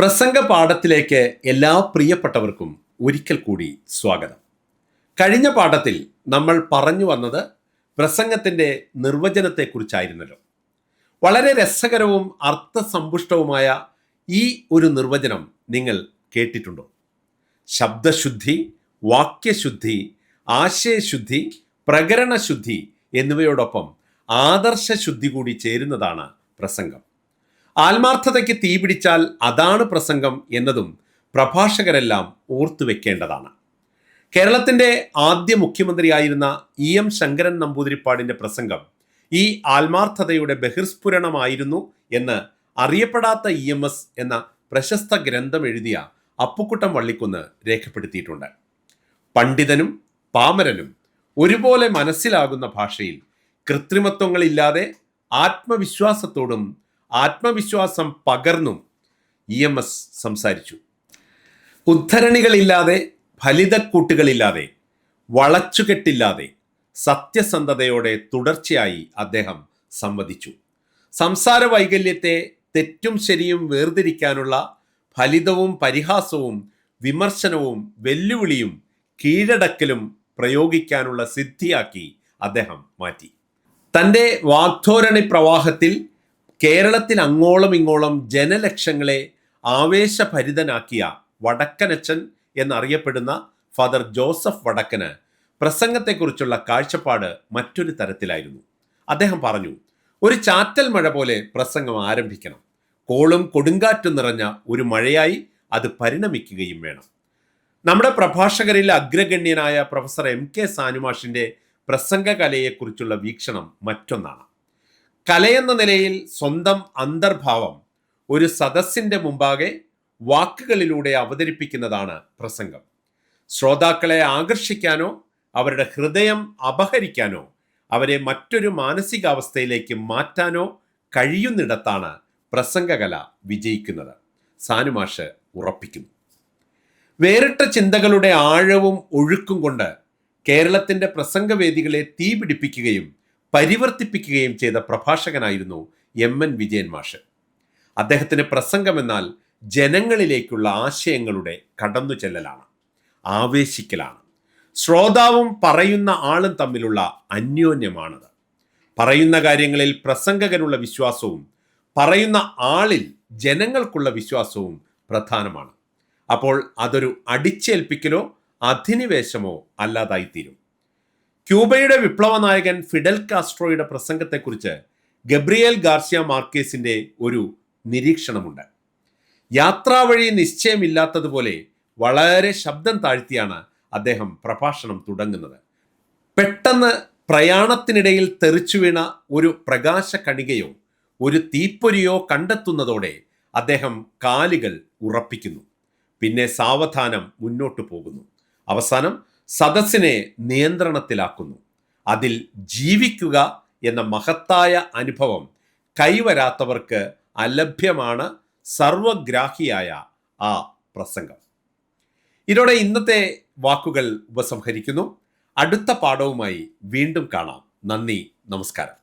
പ്രസംഗ പാഠത്തിലേക്ക് എല്ലാ പ്രിയപ്പെട്ടവർക്കും ഒരിക്കൽ കൂടി സ്വാഗതം. കഴിഞ്ഞ പാഠത്തിൽ നമ്മൾ പറഞ്ഞു വന്നത് പ്രസംഗത്തിന്റെ നിർവചനത്തെക്കുറിച്ചായിരുന്നല്ലോ. വളരെ രസകരവും അർത്ഥസമ്പുഷ്ടവുമായ ഈ ഒരു നിർവചനം നിങ്ങൾ കേട്ടിട്ടുണ്ടോ? ശബ്ദശുദ്ധി വാക്യശുദ്ധി ആശയശുദ്ധി പ്രകരണശുദ്ധി എന്നിവയോടൊപ്പം ആദർശശുദ്ധി കൂടി ചേരുന്നതാണ് പ്രസംഗം. ആത്മാർത്ഥതയ്ക്ക് തീപിടിച്ചാൽ അതാണ് പ്രസംഗം എന്നതും പ്രഭാഷകരെല്ലാം ഓർത്തു വെക്കേണ്ടതാണ്. കേരളത്തിന്റെ ആദ്യ മുഖ്യമന്ത്രിയായിരുന്ന ഇ എം ശങ്കരൻ നമ്പൂതിരിപ്പാടിന്റെ പ്രസംഗം ഈ ആത്മാർത്ഥതയുടെ ബഹിർസ്ഫുരണമായിരുന്നു എന്ന് അറിയപ്പെടാത്ത ഇ എം എസ് എന്ന പ്രശസ്ത ഗ്രന്ഥം എഴുതിയ അപ്പുക്കുട്ടം വള്ളിക്കുന്ന് രേഖപ്പെടുത്തിയിട്ടുണ്ട്. പണ്ഡിതനും പാമരനും ഒരുപോലെ മനസ്സിലാകുന്ന ഭാഷയിൽ കൃത്രിമത്വങ്ങളില്ലാതെ ആത്മവിശ്വാസത്തോടും ആത്മവിശ്വാസം പകർന്നും ഇ എം എസ് സംസാരിച്ചു. ഉദ്ധരണികളില്ലാതെ ഫലിതക്കൂട്ടുകളില്ലാതെ വളച്ചുകെട്ടില്ലാതെ സത്യസന്ധതയോടെ തുടർച്ചയായി അദ്ദേഹം സംവദിച്ചു. സംസാര വൈകല്യത്തെ തെറ്റും ശരിയും വേർതിരിക്കാനുള്ള ഫലിതവും പരിഹാസവും വിമർശനവും വെല്ലുവിളിയും കീഴടക്കലും പ്രയോഗിക്കാനുള്ള സിദ്ധിയാക്കി അദ്ദേഹം മാറ്റി. തന്റെ വാഗ്ധോരണി പ്രവാഹത്തിൽ കേരളത്തിൽ അങ്ങോളം ഇങ്ങോളം ജനലക്ഷങ്ങളെ ആവേശഭരിതനാക്കിയ വടക്കനച്ചൻ എന്നറിയപ്പെടുന്ന ഫാദർ ജോസഫ് വടക്കന് പ്രസംഗത്തെക്കുറിച്ചുള്ള കാഴ്ചപ്പാട് മറ്റൊരു തരത്തിലായിരുന്നു. അദ്ദേഹം പറഞ്ഞു ഒരു ചാറ്റൽ മഴ പോലെ പ്രസംഗം ആരംഭിക്കണം. കോളും കൊടുങ്കാറ്റും നിറഞ്ഞ ഒരു മഴയായി അത് പരിണമിക്കുകയും വേണം. നമ്മുടെ പ്രഭാഷകരിൽ അഗ്രഗണ്യനായ പ്രൊഫസർ എം കെ സാനുമാഷിന്റെ പ്രസംഗകലയെക്കുറിച്ചുള്ള വീക്ഷണം മറ്റൊന്നാണ്. കലയെന്ന നിലയിൽ സ്വന്തം അന്തർഭാവം ഒരു സദസ്സിന്റെ മുമ്പാകെ വാക്കുകളിലൂടെ അവതരിപ്പിക്കുന്നതാണ് പ്രസംഗം. ശ്രോതാക്കളെ ആകർഷിക്കാനോ അവരുടെ ഹൃദയം അപഹരിക്കാനോ അവരെ മറ്റൊരു മാനസികാവസ്ഥയിലേക്ക് മാറ്റാനോ കഴിയുന്നിടത്താണ് പ്രസംഗകല വിജയിക്കുന്നത്. സാനുമാഷ് ഉറപ്പിക്കുന്നു. വേറിട്ട ചിന്തകളുടെ ആഴവും ഒഴുക്കും കൊണ്ട് കേരളത്തിന്റെ പ്രസംഗവേദികളെ തീപിടിപ്പിക്കുകയും പരിവർത്തിപ്പിക്കുകയും ചെയ്ത പ്രഭാഷകനായിരുന്നു എം എൻ വിജയൻ മാഷ്. അദ്ദേഹത്തിന് പ്രസംഗമെന്നാൽ ജനങ്ങളിലേക്കുള്ള ആശയങ്ങളുടെ കടന്നു ചെല്ലലാണ് ആവേശിക്കലാണ്. ശ്രോതാവും പറയുന്ന ആളും തമ്മിലുള്ള അന്യോന്യമാണത്. പറയുന്ന കാര്യങ്ങളിൽ പ്രസംഗകനുള്ള വിശ്വാസവും പറയുന്ന ആളിൽ ജനങ്ങൾക്കുള്ള വിശ്വാസവും പ്രധാനമാണ്. അപ്പോൾ അതൊരു അടിച്ചേൽപ്പിക്കലോ അധിനിവേശമോ അല്ലാതായിത്തീരും. ക്യൂബയുടെ വിപ്ലവ നായകൻ ഫിഡൽ കാസ്ട്രോയുടെ പ്രസംഗത്തെക്കുറിച്ച് ഗബ്രിയേൽ ഗാർസിയ മാർക്കേസിന്റെ ഒരു നിരീക്ഷണമുണ്ട്. യാത്രാവഴി നിശ്ചയമില്ലാത്തതുപോലെ വളരെ ശബ്ദം താഴ്ത്തിയാണ് അദ്ദേഹം പ്രഭാഷണം തുടങ്ങുന്നത്. പെട്ടെന്ന് പ്രയാണത്തിനിടയിൽ തെറിച്ചു വീണ ഒരു പ്രകാശ കണികയോ ഒരു തീപ്പൊരിയോ കണ്ടെത്തുന്നതോടെ അദ്ദേഹം കാലുകൾ ഉറപ്പിക്കുന്നു. പിന്നെ സാവധാനം മുന്നോട്ടു പോകുന്നു. അവസാനം സദസ്സിനെ നിയന്ത്രണത്തിലാക്കുന്നു. അതിൽ ജീവിക്കുക എന്ന മഹത്തായ അനുഭവം കൈവരാത്തവർക്ക് അലഭ്യമാണ് സർവഗ്രാഹിയായ ആ പ്രസംഗം. ഇതോടെ ഇന്നത്തെ വാക്കുകൾ ഉപസംഹരിക്കുന്നു. അടുത്ത പാഠവുമായി വീണ്ടും കാണാം. നന്ദി നമസ്കാരം.